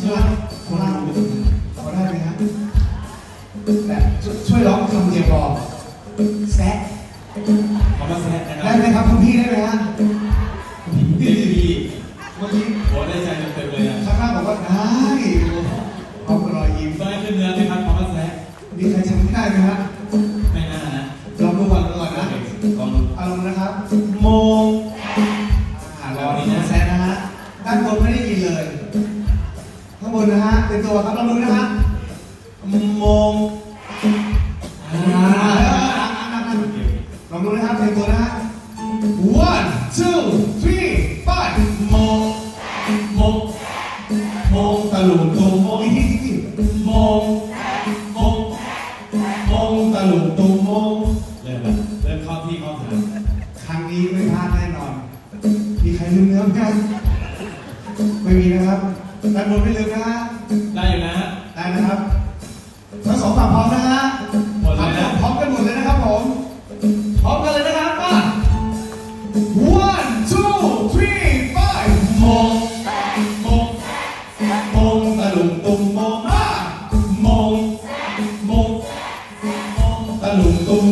สลับโคราชพอได้ไหมฮะแต่ช่วยร้องคำเดียวพอแซะเอมาแซะกันนะได้ไหมครับคุณพี่ได้ไหมฮะดีดีเมื่อกี้โหได้ใจเต็มเลยอะข้างล่างบอกว่าได้พร้อมรอยยิ้มได้ขึ้นเนื้อไหมครับพร้อมแซะมีใครทำได้ไหมฮะ นะฮะเป็นตัวครับลองดูนะฮะมงอ่าลองดูนะครับเป็นตัวนะฮะ one two three five มงมงมงตะลุมตุมโมงอีกทีอีกทีโมงมงมงตะลุมตุมโมงเริ่มละเริ่มเข้าที่เข้าทางครั้งนี้ไม่พลาดแน่นอนมีใครลืมเนื้อไหมครับไม่มีนะครับ ด้านบนไม่ลืมนะฮะได้อยู่นะฮะได้นะครับ ทั้งสองฝั่งพร้อมนะฮะหมดเลยนะพร้อมกันหมดเลยนะครับผม พร้อมกันเลยนะครับมา one two three five โมงโมงโมงตะลุมตุมโมงมาโมงโมงโมงตะลุมตุมโม